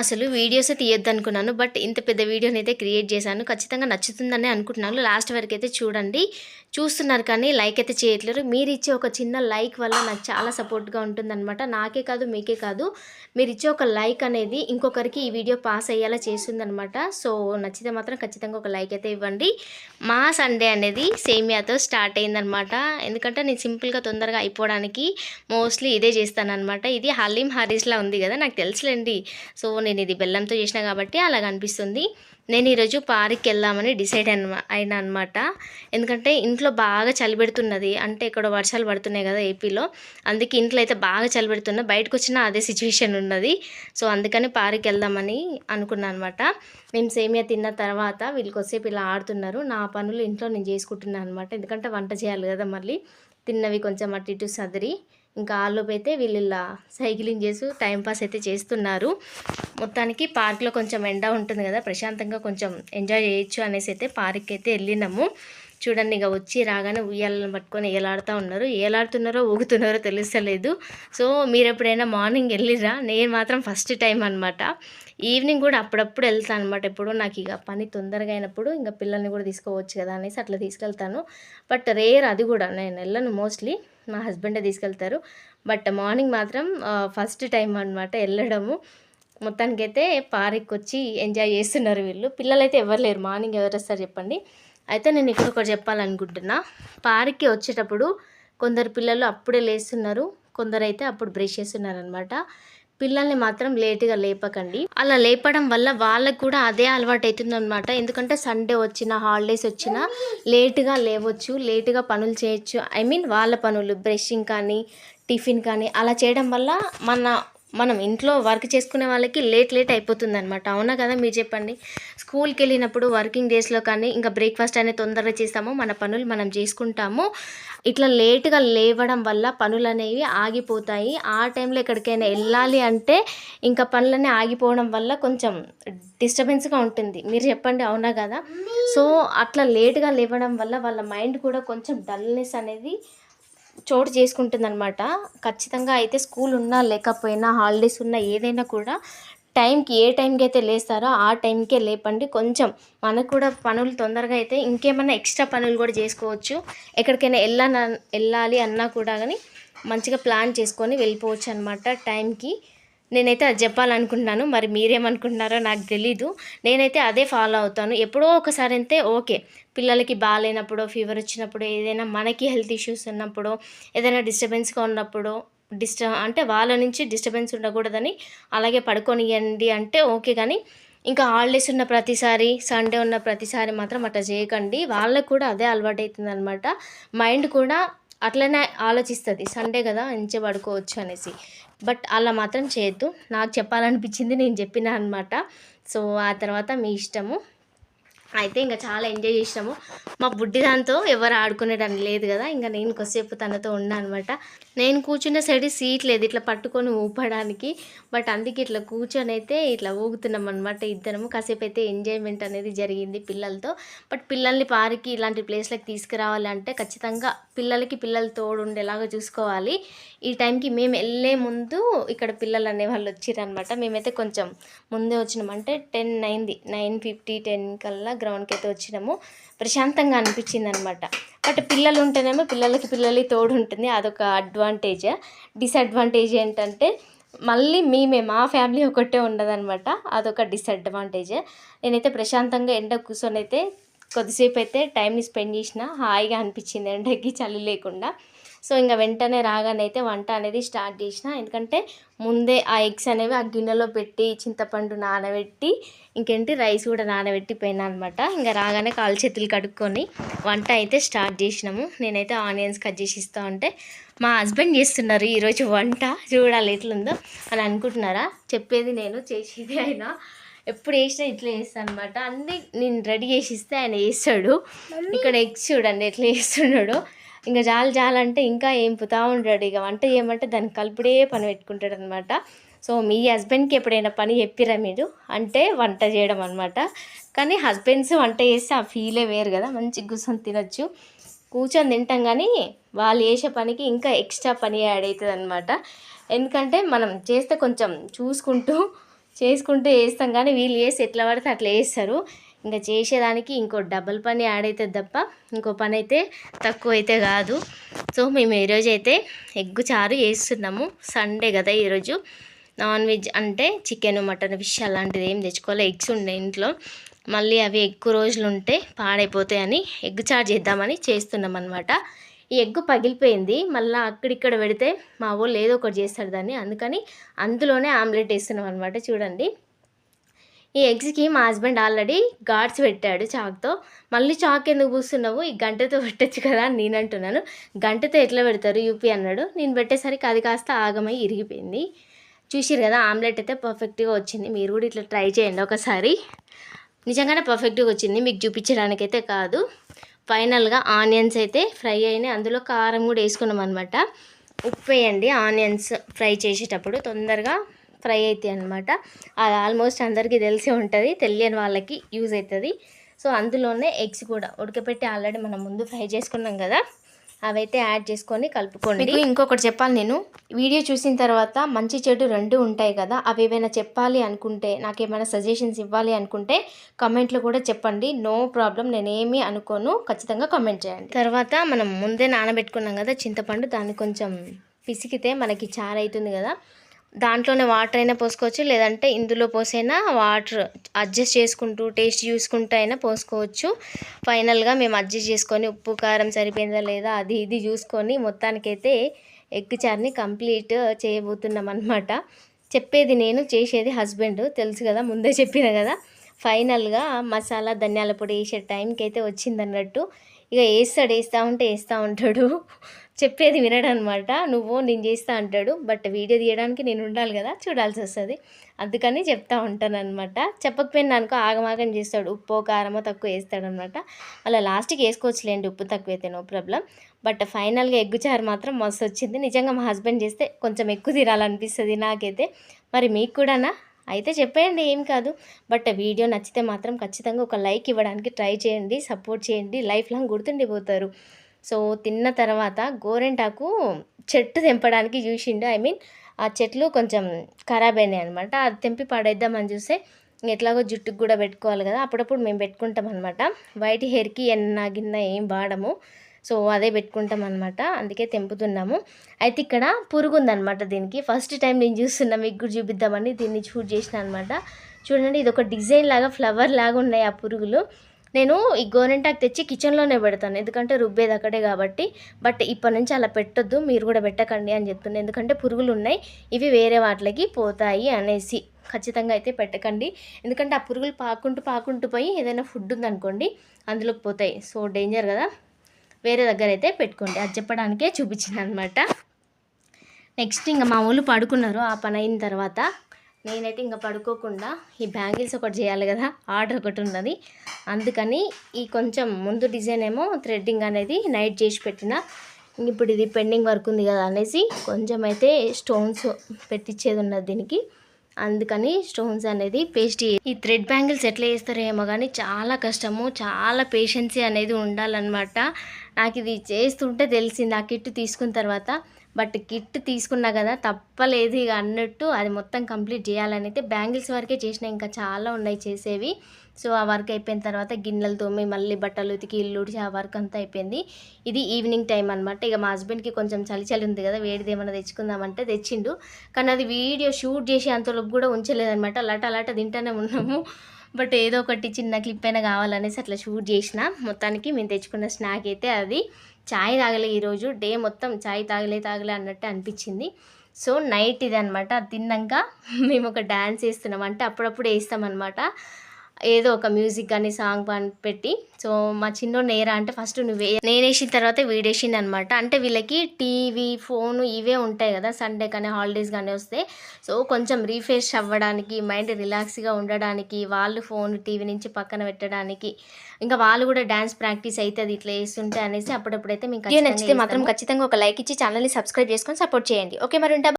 అసలు వీడియోస్ తీయొద్దు అనుకున్నాను బట్ ఇంత పెద్ద వీడియోని అయితే క్రియేట్ చేశాను. ఖచ్చితంగా నచ్చుతుందని అనుకుంటున్నాను. లాస్ట్ వరకు అయితే చూడండి. చూస్తున్నారు కానీ లైక్ అయితే చేయట్లేరు. మీరు ఇచ్చే ఒక చిన్న లైక్ వల్ల నాకు చాలా సపోర్ట్గా ఉంటుందన్నమాట. నాకే కాదు మీకే కాదు. మీరు ఇచ్చే ఒక లైక్ అనేది ఇంకొకరికి ఈ వీడియో పాస్ అయ్యేలా చేస్తుందన్నమాట. సో నచ్చితే మాత్రం ఖచ్చితంగా ఒక లైక్ అయితే ఇవ్వండి. మా సండే అనేది సేమియాతో స్టార్ట్ అయిందనమాట ఎందుకంటే నేను సింపుల్గా తొందరగా అయిపోవడానికి మోస్ట్లీ ఇదే చేస్తానన్నమాట. ఇది హలీం హరీస్లా ఉంది కదా నాకు తెలుసులేండి. సో నేను ఇది బెల్లంతో చేసిన కాబట్టి అలాగ అనిపిస్తుంది నేను ఈరోజు పార్క్కి వెళ్దామని డిసైడ్ అయిన అయినా అనమాట ఎందుకంటే ఇంట్లో బాగా చలిపెడుతున్నది అంటే ఇక్కడ వర్షాలు పడుతున్నాయి కదా ఏపీలో. అందుకే ఇంట్లో అయితే బాగా చలిపెడుతున్నా బయటకు వచ్చినా అదే సిచ్యువేషన్ ఉన్నది. సో అందుకని పార్క్కి వెళ్దామని అనుకున్నాను అనమాట మేము సేమియా తిన్న తర్వాత వీళ్ళకి వచ్చేపు ఇలా ఆడుతున్నారు. నా పనులు ఇంట్లో నేను చేసుకుంటున్నాను అనమాట ఎందుకంటే వంట చేయాలి కదా మళ్ళీ. తిన్నవి కొంచెం అటు ఇటు సదిరి. ఇంకా ఆలోపు అయితే వీళ్ళు ఇలా సైక్లింగ్ చేసి టైంపాస్ అయితే చేస్తున్నారు. మొత్తానికి పార్క్లో కొంచెం ఎండ ఉంటుంది కదా ప్రశాంతంగా కొంచెం ఎంజాయ్ చేయొచ్చు అనేసి అయితే పార్క్కి అయితే వెళ్ళినాము. చూడండి ఇక వచ్చి రాగానే ఉయ్యాలను పట్టుకొని ఏలాడుతూ ఉన్నారు. ఏలాడుతున్నారో ఊగుతున్నారో తెలుస్తలేదు. సో మీరు ఎప్పుడైనా మార్నింగ్ వెళ్ళిరా? నేను మాత్రం ఫస్ట్ టైం అనమాట ఈవినింగ్ కూడా అప్పుడప్పుడు వెళ్తాను అనమాట ఎప్పుడు. నాకు ఇక పని తొందరగా అయినప్పుడు ఇంకా పిల్లల్ని కూడా తీసుకోవచ్చు కదా అనేసి అట్లా తీసుకెళ్తాను. బట్ రేర్ అది కూడా. నేను వెళ్ళను మోస్ట్లీ. మా హస్బెండే తీసుకెళ్తారు. బట్ మార్నింగ్ మాత్రం ఫస్ట్ టైం అనమాట వెళ్ళడము. మొత్తానికైతే పార్క్కి వచ్చి ఎంజాయ్ చేస్తున్నారు వీళ్ళు. పిల్లలైతే ఎవరు లేరు. మార్నింగ్ ఎవరు వస్తారు చెప్పండి. అయితే నేను ఇక్కడ ఒకటి చెప్పాలనుకుంటున్నా. పార్క్కి వచ్చేటప్పుడు కొందరు పిల్లలు అప్పుడే లేస్తున్నారు. కొందరు అయితే అప్పుడు బ్రష్ చేస్తున్నారు అనమాట పిల్లల్ని మాత్రం లేటుగా లేపకండి. అలా లేపడం వల్ల వాళ్ళకు కూడా అదే అలవాటు అవుతుంది అనమాట ఎందుకంటే సండే వచ్చిన హాలిడేస్ వచ్చినా లేటుగా లేవచ్చు లేటుగా పనులు చేయొచ్చు. ఐ మీన్ వాళ్ళ పనులు బ్రషింగ్ కానీ టిఫిన్ కానీ అలా చేయడం వల్ల మన మనం ఇంట్లో వర్క్ చేసుకునే వాళ్ళకి లేట్ లేట్ అయిపోతుంది అనమాట అవునా కదా మీరు చెప్పండి? స్కూల్కి వెళ్ళినప్పుడు వర్కింగ్ డేస్లో కానీ ఇంకా బ్రేక్ఫాస్ట్ అనేది తొందరగా చేస్తాము. మన పనులు మనం చేసుకుంటాము. ఇట్లా లేటుగా లేవడం వల్ల పనులు అనేవి ఆగిపోతాయి. ఆ టైంలో ఎక్కడికైనా వెళ్ళాలి అంటే ఇంకా పనులన్నీ ఆగిపోవడం వల్ల కొంచెం డిస్టర్బెన్స్గా ఉంటుంది. మీరు చెప్పండి అవునా కదా? సో అట్లా లేటుగా లేవడం వల్ల వాళ్ళ మైండ్ కూడా కొంచెం డల్నెస్ అనేది చోటు చేసుకుంటుంది అనమాట ఖచ్చితంగా అయితే స్కూల్ ఉన్నా లేకపోయినా హాలిడేస్ ఉన్నా ఏదైనా కూడా టైంకి ఏ టైంకి అయితే లేస్తారో ఆ టైంకే లేపండి. కొంచెం మనకు కూడా పనులు తొందరగా అయితే ఇంకేమైనా ఎక్స్ట్రా పనులు కూడా చేసుకోవచ్చు. ఎక్కడికైనా వెళ్ళాన వెళ్ళాలి అన్నా కూడా కానీ మంచిగా ప్లాన్ చేసుకొని వెళ్ళిపోవచ్చు అనమాట టైంకి. నేనైతే అది చెప్పాలనుకుంటున్నాను. మరి మీరేమనుకుంటున్నారో నాకు తెలీదు. నేనైతే అదే ఫాలో అవుతాను. ఎప్పుడో ఒకసారి అయితే ఓకే. పిల్లలకి బాగాలేనప్పుడు ఫీవర్ వచ్చినప్పుడు ఏదైనా మనకి హెల్త్ ఇష్యూస్ ఉన్నప్పుడు ఏదైనా డిస్టర్బెన్స్గా ఉన్నప్పుడు డిస్టర్ అంటే వాళ్ళ నుంచి డిస్టర్బెన్స్ ఉండకూడదని అలాగే పడుకొనియండి అంటే ఓకే కానీ ఇంకా హాలిడేస్ ఉన్న ప్రతిసారి సండే ఉన్న ప్రతిసారి మాత్రం అట్లా చేయకండి. వాళ్ళకు కూడా అదే అలవాటు అవుతుంది అనమాట మైండ్ కూడా అట్లనే ఆలోచిస్తుంది. సండే కదా మంచిగా పడుకోవచ్చు అనేసి. బట్ అలా మాత్రం చేయొద్దు. నాకు చెప్పాలనిపించింది నేను చెప్పిన అనమాట సో ఆ తర్వాత మీ ఇష్టము. అయితే ఇంకా చాలా ఎంజాయ్ చేసినాము. మా బుడ్డి దాంతో ఎవరు ఆడుకునేటని లేదు కదా ఇంకా నేను కొద్దిసేపు తనతో ఉన్నా అనమాట నేను కూర్చున్న సైడ్ సీట్ లేదు ఇట్లా పట్టుకొని ఊపడానికి. బట్ అందుకే ఇట్లా కూర్చొని అయితే ఇట్లా ఊగుతున్నాం అనమాట ఇద్దరము. కాసేపు అయితే ఎంజాయ్మెంట్ అనేది జరిగింది పిల్లలతో. బట్ పిల్లల్ని పార్కి ఇలాంటి ప్లేస్లకు తీసుకురావాలంటే ఖచ్చితంగా పిల్లలకి పిల్లలు తోడు ఉండేలాగా చూసుకోవాలి. ఈ టైంకి మేము వెళ్ళే ముందు ఇక్కడ పిల్లలు అనేవాళ్ళు వచ్చిరనమాట మేమైతే కొంచెం ముందే వచ్చినాం. అంటే టెన్ అయింది నైన్ ఫిఫ్టీ టెన్ కల్లా గ్రౌండ్కి అయితే వచ్చినాము. ప్రశాంతంగా అనిపించింది అనమాట బట్ పిల్లలు ఉంటేనేమో పిల్లలకి పిల్లలకి తోడు ఉంటుంది అదొక అడ్వాంటేజ్. డిసడ్వాంటేజ్ ఏంటంటే మళ్ళీ మేమే మా ఫ్యామిలీ ఒకటే ఉండదనమాట. అదొక డిసడ్వాంటేజ్. నేనైతే ప్రశాంతంగా ఎండ కూర్చొని అయితే కొద్దిసేపు అయితే టైంని స్పెండ్ చేసిన హాయిగా అనిపించింది ఎండకి చలి లేకుండా. సో ఇంకా వెంటనే రాగానే అయితే వంట అనేది స్టార్ట్ చేసిన. ఎందుకంటే ముందే ఆ ఎగ్స్ అనేవి ఆ గిన్నెలో పెట్టి చింతపండు నానబెట్టి ఇంకేంటి రైస్ కూడా నానబెట్టి పోయినా అనమాట ఇంకా రాగానే కాలు చేతులు కడుక్కొని వంట అయితే స్టార్ట్ చేసినాము. నేనైతే ఆనియన్స్ కట్ చేసి ఇస్తా ఉంటే మా హస్బెండ్ చేస్తున్నారు ఈరోజు వంట. చూడాలి ఎట్లుందో అని అనుకుంటున్నారా? చెప్పేది నేను చేసేది అయినా. ఎప్పుడు వేసినా ఇట్లా వేస్తాను అనమాట అన్నీ నేను రెడీ చేసి ఇస్తే ఆయన వేస్తాడు ఇక్కడ ఎగ్స్ చూడండి ఎట్లా వేస్తున్నాడో ఇంకా జాలు జాలంటే ఇంకా ఏంపుతా ఉంటాడు. ఇక వంట చేయమంటే దాన్ని కలుపుడే పని పెట్టుకుంటాడు అనమాట సో మీ హస్బెండ్కి ఎప్పుడైనా పని చెప్పిరా మీరు? అంటే వంట చేయడం అనమాట కానీ హస్బెండ్స్ వంట చేస్తే ఆ ఫీలే వేరు కదా. మంచి కూర్చొని తినొచ్చు. కూర్చొని తింటాం కానీ వాళ్ళు చేసే పనికి ఇంకా ఎక్స్ట్రా పని యాడ్ అవుతుంది అనమాట ఎందుకంటే మనం చేస్తే కొంచెం చూసుకుంటూ చేసుకుంటూ వేస్తాం కానీ వీళ్ళు చేసి ఎట్లా పడితే అట్లా వేస్తారు ఇంకా చేసేదానికి ఇంకో డబల్ పని యాడ్ అవుతుంది తప్ప ఇంకో పని అయితే తక్కువ అయితే కాదు. సో మేము ఈరోజు అయితే ఎగ్గు చారు చేస్తున్నాము. సండే కదా ఈరోజు నాన్ వెజ్ అంటే చికెన్ మటన్ ఫిష్ అలాంటిది ఏం తెచ్చుకోవాలి ఎగ్స్ ఉండే ఇంట్లో. మళ్ళీ అవి ఎక్కువ రోజులు ఉంటే పాడైపోతాయని ఎగ్ చారు చేద్దామని చేస్తున్నాం అనమాట ఈ ఎగ్ పగిలిపోయింది. మళ్ళీ అక్కడిక్కడ పెడితే మా వాళ్ళు ఏదో ఒకటి చేస్తాడు దాన్ని. అందుకని అందులోనే ఆమ్లెట్ వేస్తున్నాం అనమాట చూడండి. ఈ ఎగ్స్కి మా హస్బెండ్ ఆల్రెడీ గాడ్స్ పెట్టాడు చాక్తో. మళ్ళీ చాక్ ఎందుకు పూస్తున్నావు? ఈ గంటతో పెట్టచ్చు కదా అని నేను అంటున్నాను. గంటతో ఎట్లా పెడతారు? యూపీ అన్నాడు. నేను పెట్టేసరికి అది కాస్త ఆగమై ఇరిగిపోయింది. చూసిరు కదా ఆమ్లెట్ అయితే పర్ఫెక్ట్గా వచ్చింది. మీరు కూడా ఇట్లా ట్రై చేయండి ఒకసారి. నిజంగానే పర్ఫెక్ట్గా వచ్చింది. మీకు చూపించడానికైతే కాదు. ఫైనల్గా ఆనియన్స్ అయితే ఫ్రై అయినాయి. అందులో కారం కూడా వేసుకున్నాం అనమాట ఉప్పు వేయండి. ఆనియన్స్ ఫ్రై చేసేటప్పుడు తొందరగా ఫ్రై అవుతాయి అనమాట అది ఆల్మోస్ట్ అందరికీ తెలిసే ఉంటుంది తెలియని వాళ్ళకి యూజ్ అవుతుంది సో అందులోనే ఎగ్స్ కూడా ఉడకపెట్టి ఆల్రెడీ మనం ముందు ఫ్రై చేసుకున్నాం కదా అవైతే యాడ్ చేసుకొని కలుపుకోండి. ఇంకొకటి చెప్పాలి నేను వీడియో చూసిన తర్వాత మంచి చెడు రెండు ఉంటాయి కదా అవి ఏమైనా చెప్పాలి అనుకుంటే నాకేమైనా సజెషన్స్ ఇవ్వాలి అనుకుంటే కమెంట్లో కూడా చెప్పండి. నో ప్రాబ్లం నేనేమీ అనుకోను. ఖచ్చితంగా కామెంట్ చేయండి. తర్వాత మనం ముందే నానబెట్టుకున్నాం కదా చింతపండు దాన్ని కొంచెం పిసికితే మనకి చారు అవుతుంది కదా దాంట్లోనే వాటర్ అయినా పోసుకోవచ్చు లేదంటే ఇందులో పోసైనా వాటర్ అడ్జస్ట్ చేసుకుంటూ టేస్ట్ చూసుకుంటూ అయినా పోసుకోవచ్చు. ఫైనల్గా మేము అడ్జస్ట్ చేసుకొని ఉప్పు కారం సరిపోయిందా లేదా అది ఇది చూసుకొని మొత్తానికైతే ఎగ్ చార్ని కంప్లీట్ చేయబోతున్నాం అనమాట చెప్పేది నేను చేసేది హస్బెండ్ తెలుసు కదా ముందే చెప్పిన కదా. ఫైనల్గా మసాలా ధనియాల పొడి వేసే టైంకి అయితే వచ్చిందన్నట్టు. ఇక వేస్తాడు వేస్తూ ఉంటే వేస్తూ ఉంటాడు. చెప్పేది వినడనమాట. నువ్వు నేను చేస్తా అంటాడు. బట్ వీడియో తీయడానికి నేను ఉండాలి కదా చూడాల్సి వస్తుంది. అందుకని చెప్తా ఉంటాను అనమాట చెప్పకపోయినా అనుకో ఆగమాగం చేస్తాడు. ఉప్పు కారమో తక్కువ వేస్తాడు అనమాట అలా లాస్ట్కి వేసుకోవచ్చులేండి ఉప్పు తక్కువ అయితే నో ప్రాబ్లం. బట్ ఫైనల్గా ఎగ్గుచారు మాత్రం మస్తు వచ్చింది నిజంగా మా హస్బెండ్ చేస్తే కొంచెం ఎక్కువ తినాలనిపిస్తుంది నాకైతే. మరి మీకు కూడానా? అయితే చెప్పేయండి ఏం కాదు. బట్ వీడియో నచ్చితే మాత్రం ఖచ్చితంగా ఒక లైక్ ఇవ్వడానికి ట్రై చేయండి సపోర్ట్ చేయండి. Life long గుర్తుండిపోతారు. సో తిన్న తర్వాత గోరెంటాకు చెట్టు తెంపడానికి చూసిండు. ఐ మీన్ ఆ చెట్లు కొంచెం ఖరాబ్ అయినాయి అనమాట అది తెంపి పడేద్దామని చూస్తే ఎట్లాగో జుట్టుకు కూడా పెట్టుకోవాలి కదా. అప్పుడప్పుడు మేము పెట్టుకుంటాం అనమాట వైట్ హెయిర్కి ఎన్న గిన్న ఏం వాడము. సో అదే పెట్టుకుంటాం అనమాట అందుకే తెంపుతున్నాము. అయితే ఇక్కడ పురుగు ఉందన్నమాట దీనికి. ఫస్ట్ టైం నేను చూస్తున్నా. మీకు కూడా చూపిద్దామని దీన్ని షూట్ చేసిన అనమాట చూడండి ఇది ఒక డిజైన్ లాగా ఫ్లవర్ లాగా ఉన్నాయి ఆ పురుగులు. నేను ఈ గోరింటాకు తెచ్చి కిచెన్లోనే పెడతాను. ఎందుకంటే రుబ్బేది అక్కడే కాబట్టి. బట్ ఇప్పటి నుంచి అలా పెట్టొద్దు. మీరు కూడా పెట్టకండి అని చెప్తున్నాను ఎందుకంటే పురుగులు ఉన్నాయి. ఇవి వేరే వాటికి పోతాయి అనేసి ఖచ్చితంగా అయితే పెట్టకండి. ఎందుకంటే ఆ పురుగులు పాకుంటూ పాకుంటూ పోయి ఏదైనా ఫుడ్ ఉందనుకోండి అందులోకి పోతాయి. సో డేంజర్ కదా. వేరే దగ్గర అయితే పెట్టుకోండి. అది చెప్పడానికే చూపించింది అనమాట నెక్స్ట్ ఇంకా మా వాళ్ళు పడుకున్నారు. ఆ పని అయిన తర్వాత నేనైతే ఇంకా పడుకోకుండా ఈ బ్యాంగిల్స్ ఒకటి చేయాలి కదా ఆర్డర్ ఒకటి ఉన్నది. అందుకని ఈ కొంచెం ముందు డిజైన్ ఏమో థ్రెడ్డింగ్ అనేది నైట్ చేసి పెట్టిన. ఇప్పుడు ఇది పెండింగ్ వర్క్ ఉంది కదా అనేసి కొంచెం అయితే స్టోన్స్ పెట్టించేది ఉన్నది దీనికి. అందుకని స్టోన్స్ అనేది పేస్ట్ ఈ థ్రెడ్ బ్యాంగిల్స్ ఎట్లా చేస్తారో ఏమో కానీ చాలా కష్టము చాలా పేషెన్సీ అనేది ఉండాలన్నమాట. నాకు ఇది చేస్తుంటే తెలిసింది ఆ కిట్ తీసుకున్న తర్వాత బట్ కిట్ తీసుకున్నా కదా తప్పలేదు ఇక అన్నట్టు అది మొత్తం కంప్లీట్ చేయాలని అయితే బ్యాంగిల్స్ వరకే చేసిన ఇంకా చాలా ఉన్నాయి చేసేవి. సో ఆ వర్క్ అయిపోయిన తర్వాత గిన్నెలు తోమి మళ్ళీ బట్టలు ఉతికి ఇల్లు ఉడిచి ఆ వర్క్ అంతా అయిపోయింది. ఇది ఈవినింగ్ టైం అనమాట ఇక మా హస్బెండ్కి కొంచెం చలి చలి ఉంది కదా వేడిది ఏమైనా తెచ్చుకుందామంటే తెచ్చిండు. కానీ అది వీడియో షూట్ చేసి అంతలోపు కూడా ఉంచలేదనమాట లట లట తింటానే ఉన్నాము. బట్ ఏదో ఒకటి చిన్న క్లిప్ అయినా కావాలనేసి అట్లా షూట్ చేసిన. మొత్తానికి మేము తెచ్చుకున్న స్నాక్ అయితే అది. చాయ్ తాగలే ఈరోజు డే మొత్తం చాయ్ తాగలే తాగలే అన్నట్టు అనిపించింది. సో నైట్ ఇది అనమాట తిన్నాక మేము ఒక డ్యాన్స్ వేస్తున్నాం అంటే అప్పుడప్పుడు వేస్తామన్నమాట. ఏదో ఒక మ్యూజిక్ కానీ సాంగ్ పెట్టి. సో మా చిన్నోడు నేరా అంటే ఫస్ట్ నువ్వే నేను వేసిన తర్వాత వీడేసింది అనమాట అంటే వీళ్ళకి టీవీ ఫోన్ ఇవే ఉంటాయి కదా సండే కానీ హాలిడేస్ కానీ వస్తే. సో కొంచెం రీఫ్రెష్ అవ్వడానికి మైండ్ రిలాక్స్గా ఉండడానికి వాళ్ళు ఫోన్ టీవీ నుంచి పక్కన పెట్టడానికి. ఇంకా వాళ్ళు కూడా డ్యాన్స్ ప్రాక్టీస్ అవుతుంది ఇట్లా వేస్తుంటే అనేసి అప్పుడప్పుడైతే మీకు నచ్చితే మాత్రం ఖచ్చితంగా ఒక లైక్ ఇచ్చి ఛానల్ని సబ్స్క్రైబ్ చేసుకొని సపోర్ట్ చేయండి. ఓకే మరి ఉంటా